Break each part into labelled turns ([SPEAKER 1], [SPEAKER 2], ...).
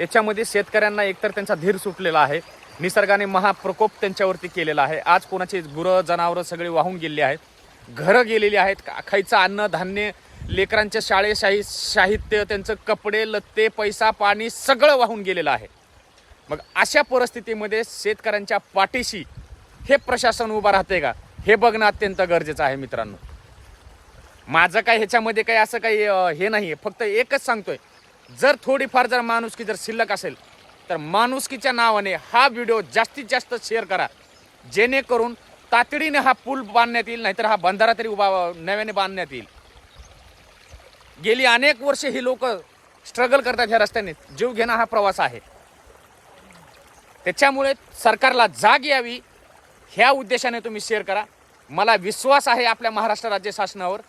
[SPEAKER 1] याच्यामध्ये शेतकऱ्यांना एकतर त्यांचा धीर सुटलेला आहे. निसर्गाने महाप्रकोप त्यांच्यावरती केलेला आहे. आज कोणाची गुरं जनावरं सगळी वाहून गेलेली आहेत. घरं गेलेली आहेत. का- खायचं अन्न धान्य लेकरांच्या शाळेशाही साहित्य त्यांचं कपडे लत्ते पैसा पाणी सगळं वाहून गेलेलं आहे. मग अशा परिस्थितीमध्ये शेतकऱ्यांच्या पाठीशी हे प्रशासन उभं राहते का? हे बघणं अत्यंत गरजेचं आहे मित्रांनो. माझं काय ह्याच्यामध्ये काही असं काही हे नाही आहे फक्त एकच सांगतोय. जर थोडीफार जर माणुसकी जर शिल्लक असेल तर माणुसकीच्या नावाने हा व्हिडिओ जास्तीत जास्त शेअर करा. जेणेकरून तातडीने हा पूल बांधण्यात येईल नाहीतर हा बंधारा तरी उभा नव्याने बांधण्यात येईल. गेली अनेक वर्षे ही लोक स्ट्रगल करतात ह्या रस्त्याने. जीव घेणं हा प्रवास आहे. त्याच्यामुळे सरकारला जाग यावी ह्या उद्देशाने तुम्ही शेअर करा. मला विश्वास आहे आपल्या महाराष्ट्र राज्य शासनावर.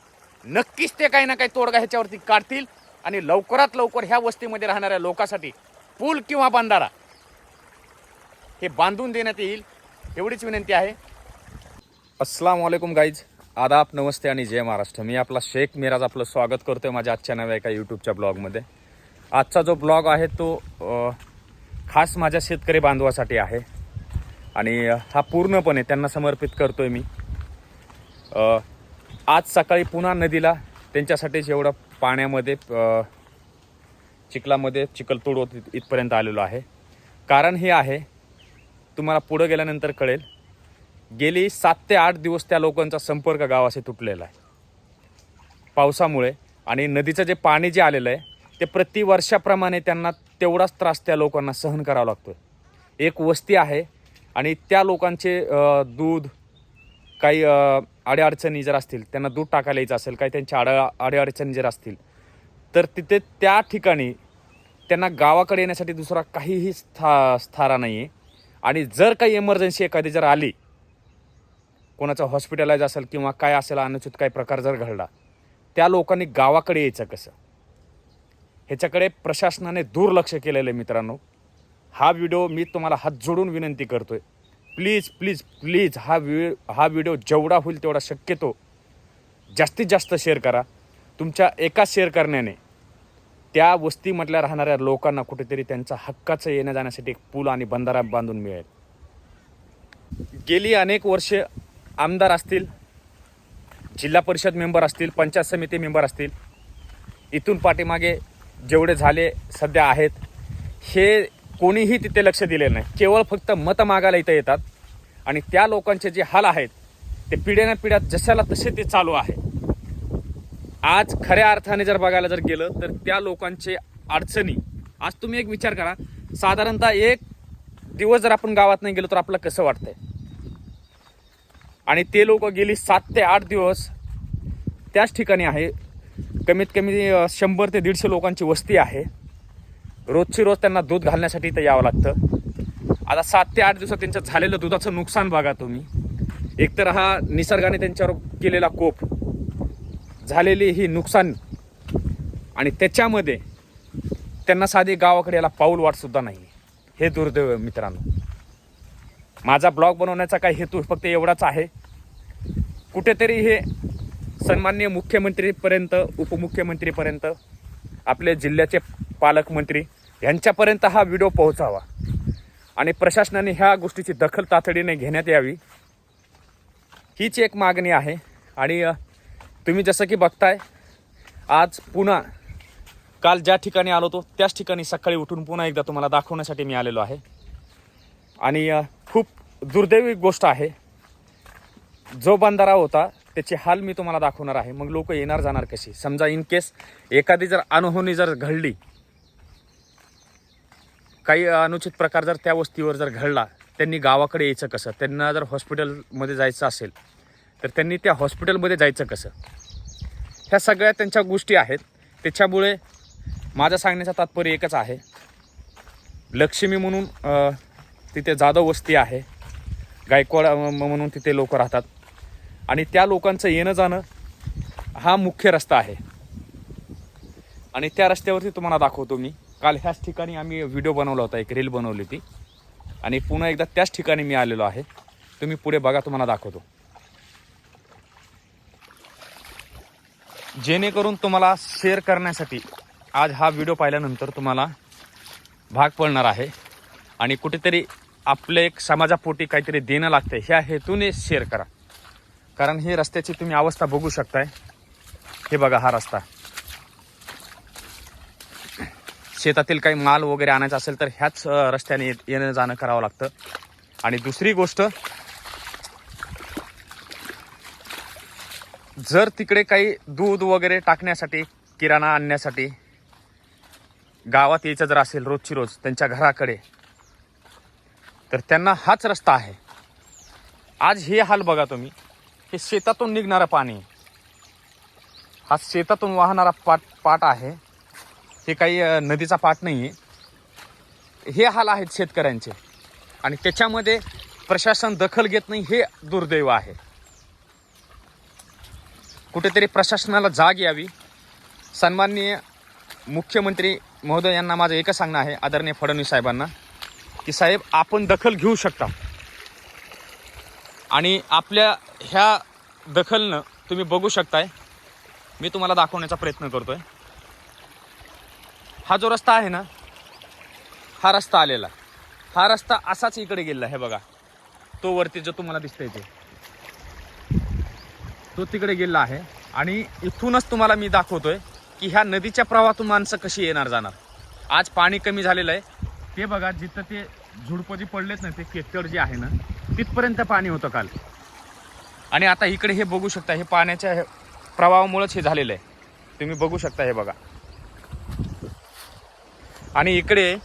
[SPEAKER 1] नक्कीच ते काही ना काही तोडगा ह्याच्यावरती काढतील. आणि लवकरात लवकर ह्या वस्तीमध्ये राहणाऱ्या लोकांसाठी पूल किंवा बंधारा हे बांधून देण्यात येईल एवढीच विनंती आहे. अस्सलाम वालेकुम गाईज आदाब नमस्ते आणि जय महाराष्ट्र. मी आपला शेख मिराज आपलं स्वागत करतो आहे माझ्या आजच्या नव्या एका यूट्यूबच्या ब्लॉगमध्ये आजचा जो ब्लॉग आहे तो खास माझ्या शेतकरी बांधवासाठी आहे. आणि हा पूर्णपणे त्यांना समर्पित करतो आहे मी आज सकाळी पुन्हा नदीला त्यांच्यासाठी जेवढं पाण्यामध्ये चिखलामध्ये चिखलतोड होत इथपर्यंत आलेलो आहे. कारण हे आहे तुम्हाला पुढं गेल्यानंतर कळेल गेली सात ते आठ दिवस त्या लोकांचा संपर्क गावाशी तुटलेला आहे. पावसामुळे आणि नदीचं जे पाणी जे आलेलं आहे ते प्रतिवर्षाप्रमाणे त्यांना तेवढाच त्रास त्या लोकांना सहन करावा लागतो एक वस्ती आहे आणि त्या लोकांचे दूध काही अडीअडचणी जर असतील त्यांना दूध टाकायला यायचं असेल काही त्यांच्या अडा अडीअडचणी जर असतील तर तिथे त्या ठिकाणी त्यांना गावाकडे येण्यासाठी दुसरा काहीही स्था स्थारा नाही आहे आणि जर काही इमर्जन्सी एखादी जर आली कोणाचं हॉस्पिटलाइज असेल किंवा काय असेल अनुचित काही प्रकार जर घडला त्या लोकांनी गावाकडे यायचं कसं? ह्याच्याकडे प्रशासनाने दुर्लक्ष केलेलं आहे मित्रांनो. हा व्हिडिओ मी तुम्हाला हात जोडून विनंती करतो आहे प्लीज प्लीज प्लीज हा वि हा व्हिडिओ जेवढा होईल तेवढा शक्यतो जास्तीत जास्त शेअर करा. तुमच्या एका शेअर करण्याने त्या वस्तीमधल्या राहणाऱ्या लोकांना कुठेतरी त्यांचा हक्काचं येण्या जाण्यासाठी एक पूल आणि बंधारा बांधून मिळेल. गेली अनेक वर्षे आमदार असतील जिल्हा परिषद मेंबर असतील पंचायत समिती मेंबर असतील इथून पाठीमागे जेवढे झाले सध्या आहेत हे कोणीही तिथे लक्ष दिलेलं नाही. केवळ फक्त मत मागायला इथं येतात. आणि त्या लोकांचे जे हाल आहेत ते पिढ्यानं पिढ्या जशाला तसे ते चालू आहे. आज खऱ्या अर्थाने जर बघायला जर गेलं तर त्या लोकांचे अडचणी आज तुम्ही एक विचार करा साधारणतः एक दिवस जर आपण गावात नाही गेलो तर आपलं कसं वाटतंय? आणि ते लोक गेली सात ते आठ दिवस त्याच ठिकाणी आहे. कमीत कमी शंभर ते दीडशे लोकांची वस्ती आहे. रोजची रोज त्यांना दूध घालण्यासाठी इथं यावं लागतं. आता सात ते आठ दिवसात त्यांचं झालेलं दुधाचं नुकसान बघा तुम्ही. एकतर हा निसर्गाने त्यांच्यावर केलेला कोप. झालेली ही नुकसान. आणि त्याच्यामध्ये त्यांना साधी गावाकडे याला पाऊल वाटसुद्धा नाही हे दुर्दैव मित्रांनो. माझा ब्लॉग बनवण्याचा काही हेतू फक्त एवढाच आहे. कुठेतरी हे सन्मान्य मुख्यमंत्रीपर्यंत उपमुख्यमंत्रीपर्यंत आपले जिल्ह्याचे पालकमंत्री यांच्यापर्यंत हा व्हिडिओ पोहोचावा. आणि प्रशासनाने ह्या गोष्टीची दखल तातडीने घेण्यात यावी. हीच एक मागणी आहे. आणि तुम्ही जसं की बघताय आज पुन्हा काल ज्या ठिकाणी आलो होतो त्याच ठिकाणी सकाळी उठून पुन्हा एकदा तुम्हाला दाखवण्यासाठी मी आलेलो आहे. आणि खूप दुर्दैवी गोष्ट आहे. जो बंधारा होता त्याचे हाल मी तुम्हाला दाखवणार आहे. मग लोक येणार जाणार कशी? समजा इन केस एखादी जर अनहोनी जर घडली काही अनुचित प्रकार जर त्या वस्तीवर जर घडला त्यांनी गावाकडे यायचं कसं? त्यांना जर हॉस्पिटलमध्ये जायचं असेल तर त्यांनी त्या हॉस्पिटलमध्ये जायचं कसं? ह्या सगळ्या त्यांच्या गोष्टी आहेत. त्याच्यामुळे माझं सांगण्याचं तात्पर्य एकच आहे. लक्ष्मी म्हणून तिथे जाधव वस्ती आहे. गायकवाड म्हणून तिथे लोक राहतात. आणि त्या लोकांचं येणं जाणं हा मुख्य रस्ता आहे. आणि त्या रस्त्यावरती तुम्हाला दाखवतो मी. काल ह्याच ठिकाणी आम्ही व्हिडिओ बनवला होता एक रील बनवली होती. आणि पुन्हा एकदा त्याच ठिकाणी मी आलेलो आहे. तुम्ही पुढे बघा तुम्हाला दाखवतो. जेणेकरून तुम्हाला शेअर करण्यासाठी आज हा व्हिडिओ पाहिल्यानंतर तुम्हाला भाग पडणार आहे. आणि कुठेतरी आपले एक समाजापोटी काहीतरी देणं लागतं ह्या हेतूने शेअर करा. कारण ही रस्त्याची तुम्ही अवस्था बघू शकताय. हे बघा हा रस्ता. शेतातील काही माल वगैरे आणायचा असेल तर ह्याच रस्त्याने येणं जाणं करावं लागतं. आणि दुसरी गोष्ट जर तिकडे काही दूध वगैरे टाकण्यासाठी किराणा आणण्यासाठी गावात यायचं जर असेल रोजची रोज त्यांच्या घराकडे तर त्यांना हाच रस्ता आहे. आज हे हाल बघा तुम्ही. हे शेतातून निघणारं पाणी. हा शेतातून वाहणारा पाट पाट आहे. हे काही नदीचा पाट नाही आहे हे हाल आहेत शेतकऱ्यांचे. आणि त्याच्यामध्ये प्रशासन दखल घेत नाही हे दुर्दैव आहे. कुठेतरी प्रशासनाला जाग यावी. सन्माननीय मुख्यमंत्री महोदय यांना माझं एकच सांगणं आहे आदरणीय फडणवीस साहेबांना की साहेब आपण दखल घेऊ शकता. आणि आपल्या ह्या दखलनं तुम्ही बघू शकताय. मी तुम्हाला दाखवण्याचा प्रयत्न करतोय. हा जो रस्ता आहे ना हा रस्ता आलेला. हा रस्ता असाच इकडे गेलेला आहे बघा. तो वरती जो तुम्हाला दिसतोय ते. तो तिकडे गेलेला आहे. आणि इथूनच तुम्हाला मी दाखवतोय की ह्या नदीच्या प्रवाहातून माणसं कशी येणार जाणार. आज पाणी कमी झालेलं आहे. ते बघा जिथं ते झुडपं जी पडलेत ना ते केतड जे आहे ना तिथपर्यंत पाणी होतं काल. आणि आता इकडे हे बघू शकता हे पाण्याच्या प्रवाहामुळेच हे झालेलं आहे. तुम्ही बघू शकता हे बघा. आणि इकडे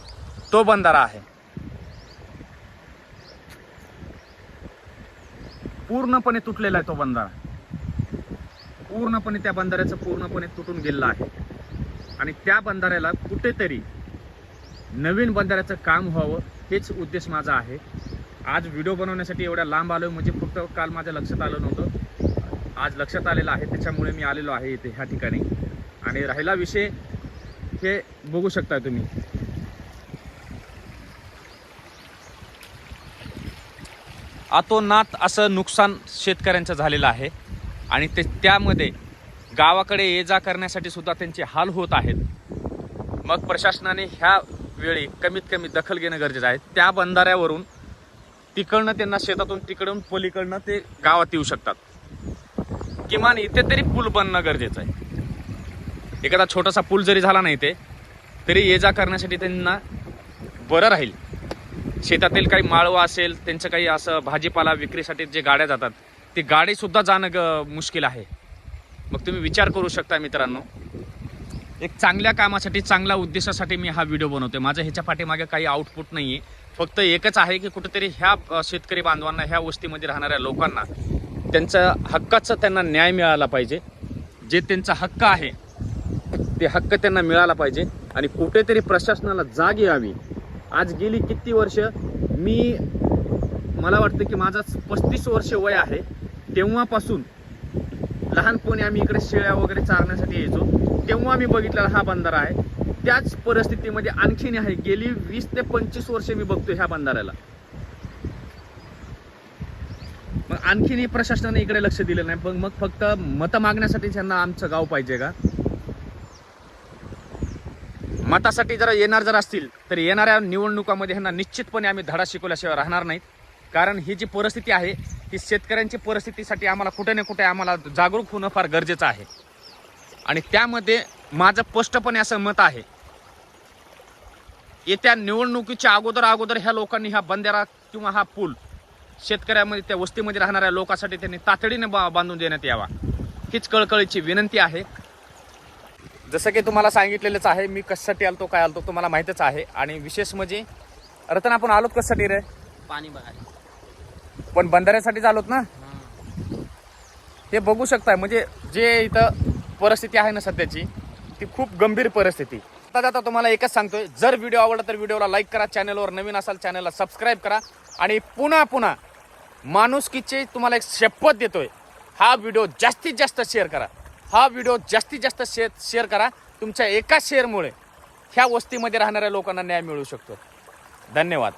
[SPEAKER 1] तो बंधारा आहे. पूर्णपणे तुटलेला आहे तो बंधारा. पूर्णपणे त्या बंधाऱ्याचं पूर्णपणे तुटून गेलेलं आहे. आणि त्या बंधाऱ्याला कुठेतरी नवीन बंधाऱ्याचं काम व्हावं हेच उद्देश माझा आहे. आज व्हिडिओ बनवण्यासाठी एवढ्या लांब आलो म्हणजे फक्त काल माझ्या लक्षात आलं नव्हतं. आज लक्षात आलेलं आहे त्याच्यामुळे मी आलेलो आहे इथे ह्या ठिकाणी. आणि राहिला विषय हे बघू शकता तुम्ही. अतोनात असं नुकसान शेतकऱ्यांचं झालेलं आहे. आणि ते त्यामध्ये गावाकडे ये जा करण्यासाठी सुद्धा त्यांचे हाल होत आहेत. मग प्रशासनाने ह्या वेळी कमीत कमी दखल घेणं गरजेचं आहे. त्या बंधाऱ्यावरून तिकडनं त्यांना शेतातून तिकडून पलीकडनं ते गावात येऊ शकतात. किमान इथे तरी पूल बनणं गरजेचं आहे. एखादा छोटासा पूल जरी झाला नाही ते तरी ये जा करण्यासाठी त्यांना बरं राहील. शेतातील काही माळवा असेल त्यांचं काही असं भाजीपाला विक्रीसाठी जे गाड्या जातात ती गाडीसुद्धा जाणं ग मुश्किल आहे. मग तुम्ही विचार करू शकता मित्रांनो. एक चांगल्या कामासाठी चांगल्या उद्देशासाठी मी हा व्हिडिओ बनवतोय. माझं ह्याच्या पाठीमागे काही आउटपुट नाही आहे फक्त एकच आहे की कुठेतरी ह्या शेतकरी बांधवांना ह्या वस्तीमध्ये राहणाऱ्या लोकांना त्यांचा हक्काचा त्यांना न्याय मिळाला पाहिजे. जे त्यांचा हक्क आहे ते हक्क त्यांना मिळाला पाहिजे आणि कुठेतरी प्रशासनाला जाग यावी. आज गेली किती वर्ष? मी मला वाटतं की माझा पस्तीस वर्ष वय आहे. तेव्हापासून लहानपणी आम्ही इकडे शेळ्या वगैरे चारण्यासाठी यायचो. तेव्हा मी बघितलेला हा बंधारा आहे. त्याच परिस्थितीमध्ये आणखीन आहे. गेली वीस ते पंचवीस वर्ष मी बघतो ह्या बंधाऱ्याला. मग आणखीनही प्रशासनाने इकडे लक्ष दिलं नाही. पण मग फक्त मत मागण्यासाठी त्यांना आमचं गाव पाहिजे का? मतासाठी जर येणार जर असतील तर येणाऱ्या निवडणुकामध्ये ह्यांना निश्चितपणे आम्ही धडा शिकवल्याशिवाय राहणार नाहीत. कारण ही जी परिस्थिती आहे ती शेतकऱ्यांची परिस्थितीसाठी आम्हाला कुठे ना कुठे आम्हाला जागरूक होणं फार गरजेचं आहे. आणि त्यामध्ये माझं स्पष्टपणे असं मत आहे येत्या निवडणुकीच्या अगोदर अगोदर ह्या लोकांनी हा बंधारा किंवा हा पूल शेतकऱ्यामध्ये त्या वस्तीमध्ये राहणाऱ्या लोकांसाठी त्यांनी तातडीने बा बांधून देण्यात यावा. हीच कळकळीची विनंती आहे. जसं की तुम्हाला सांगितलेलंच आहे मी कशासाठी आलतो काय आलतो तुम्हाला माहीतच आहे. आणि विशेष म्हणजे रतन आपण आलोत कशासाठी रे?
[SPEAKER 2] पाणी बघायला
[SPEAKER 1] पण बंधाऱ्यासाठीच आलोत ना? हे बघू शकताय म्हणजे जे इथं परिस्थिती आहे ना सध्याची ती खूप गंभीर परिस्थिती. आता जाता तुम्हाला एकच सांगतोय जर व्हिडिओ आवडला तर व्हिडिओला लाईक करा चॅनलवर नवीन असाल चॅनलला सबस्क्राईब करा आणि पुन्हा पुन्हा माणुसकीचे तुम्हाला एक शपथ देतोय हा व्हिडिओ जास्तीत जास्त शेअर करा. हा व्हिडिओ जास्तीत जास्त शेअर शेअर करा. तुमच्या एका शेअरमुळे ह्या वस्तीमध्ये राहणाऱ्या लोकांना न्याय मिळू शकतो. धन्यवाद.